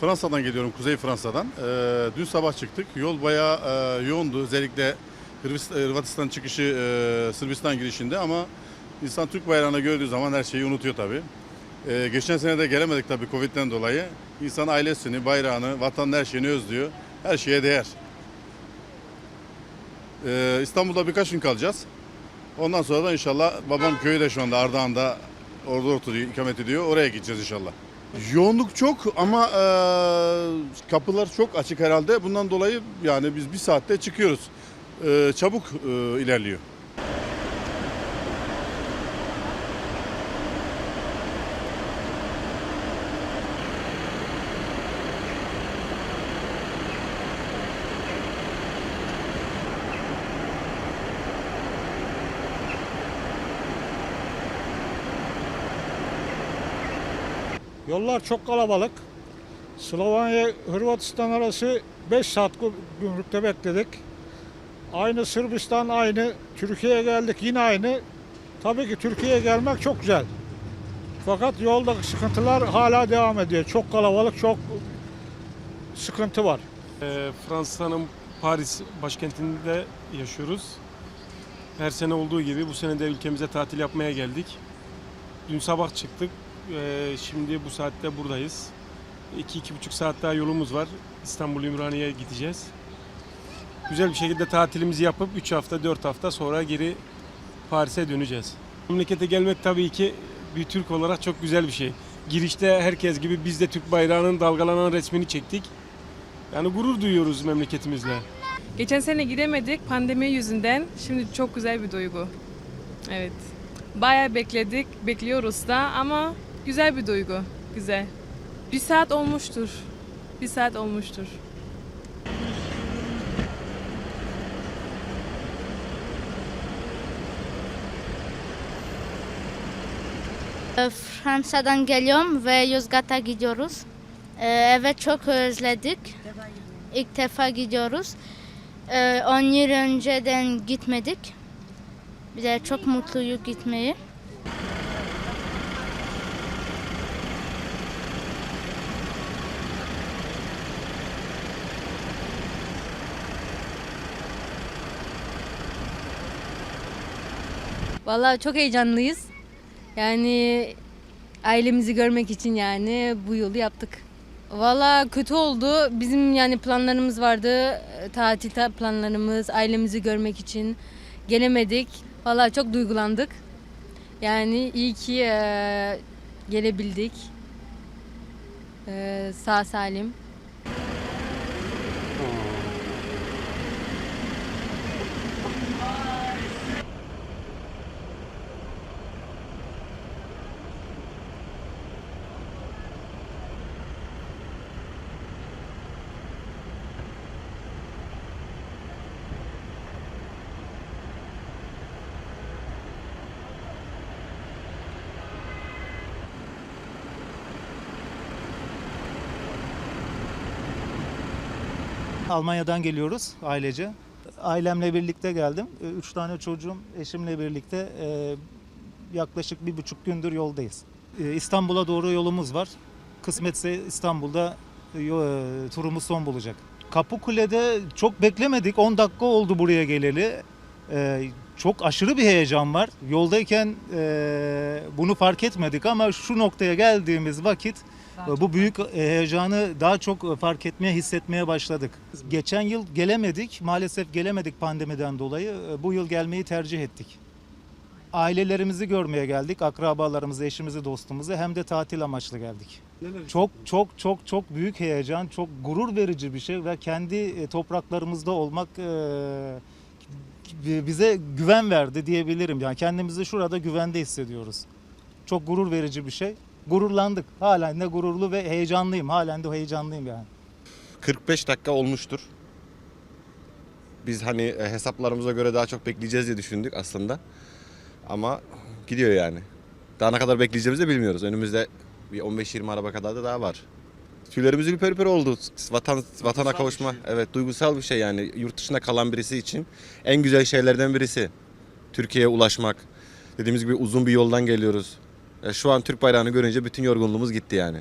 Fransa'dan geliyorum, Kuzey Fransa'dan. Ee, dün sabah çıktık. Yol bayağı e, yoğundu. Özellikle Hırvist- Hırvatistan çıkışı e, Sırbistan girişinde ama insan Türk bayrağını gördüğü zaman her şeyi unutuyor tabii. Ee, geçen sene de gelemedik tabii Covid'den dolayı. İnsan ailesini, bayrağını, vatanın her şeyini özlüyor. Her şeye değer. Ee, İstanbul'da birkaç gün kalacağız. Ondan sonra da inşallah babam köyde şu anda Ardahan'da orada oturuyor, ikamet ediyor. Oraya gideceğiz inşallah. Yoğunluk çok ama e, kapılar çok açık herhalde. Bundan dolayı yani biz bir saatte çıkıyoruz. E, çabuk e, ilerliyor. Yollar çok kalabalık. Slovenya Hırvatistan arası 5 saat gü- gümrükte bekledik. Aynı Sırbistan aynı. Türkiye'ye geldik yine aynı. Tabii ki Türkiye'ye gelmek çok güzel. Fakat yoldaki sıkıntılar hala devam ediyor. Çok kalabalık, çok sıkıntı var. Ee, Fransa'nın Paris başkentinde yaşıyoruz. Her sene olduğu gibi bu sene de ülkemize tatil yapmaya geldik. Dün sabah çıktık. Ee, şimdi bu saatte buradayız. 2-2,5 saat daha yolumuz var. İstanbul Ümraniye'ye gideceğiz. Güzel bir şekilde tatilimizi yapıp 3 hafta 4 hafta sonra geri Paris'e döneceğiz. Memlekete gelmek tabii ki bir Türk olarak çok güzel bir şey. Girişte herkes gibi biz de Türk bayrağının dalgalanan resmini çektik. Yani gurur duyuyoruz memleketimizle. Geçen sene gidemedik pandemi yüzünden. Şimdi çok güzel bir duygu. Evet. Bayağı bekledik, bekliyoruz da ama güzel bir duygu. Güzel. Bir saat olmuştur. Bir saat olmuştur. Ee, Fransa'dan geliyorum ve Yozgat'a gidiyoruz. Ee, Evet çok özledik. İlk defa gidiyoruz. Ee, 10 yıl önceden gitmedik. Bir de çok mutluyum gitmeyi. Vallahi çok heyecanlıyız. Yani ailemizi görmek için yani bu yolu yaptık. Vallahi kötü oldu. Bizim yani planlarımız vardı. Tatil ta- planlarımız, ailemizi görmek için gelemedik. Vallahi çok duygulandık. Yani iyi ki eee, gelebildik. Eee, sağ salim. Almanya'dan geliyoruz ailece. Ailemle birlikte geldim. Ee, Üç tane çocuğum eşimle birlikte e, yaklaşık bir buçuk gündür yoldayız. Ee, İstanbul'a doğru yolumuz var. Kısmetse İstanbul'da e, e, turumuz son bulacak. Kapıkule'de çok beklemedik. 10 dakika oldu buraya geleli. Ee, Çok aşırı bir heyecan var. Yoldayken bunu fark etmedik ama şu noktaya geldiğimiz vakit bu büyük e, heyecanı daha çok fark etmeye, hissetmeye başladık. Geçen yıl gelemedik, maalesef gelemedik pandemiden dolayı. E, Bu yıl gelmeyi tercih ettik. Ailelerimizi görmeye geldik, akrabalarımızı, eşimizi, dostumuzu hem de tatil amaçlı geldik. Çok çok çok çok büyük heyecan, çok gurur verici bir şey ve kendi e, topraklarımızda olmak e, bize güven verdi diyebilirim. Yani kendimizi şurada güvende hissediyoruz. Çok gurur verici bir şey. Gururlandık. Halen de gururlu ve heyecanlıyım. Halen de heyecanlıyım yani. 45 dakika olmuştur. Biz hani e, hesaplarımıza göre daha çok bekleyeceğiz diye düşündük aslında. Ama gidiyor yani. Daha ne kadar bekleyeceğimizi de bilmiyoruz. Önümüzde bir 15-20 araba kadar da daha var. Tüylerimiz ürper ürper oldu. Vatan, vatana kavuşma. Evet duygusal bir şey yani. Yurt dışında kalan birisi için en güzel şeylerden birisi. Türkiye'ye ulaşmak. Dediğimiz gibi uzun bir yoldan geliyoruz. E, Şu an Türk bayrağını görünce bütün yorgunluğumuz gitti yani.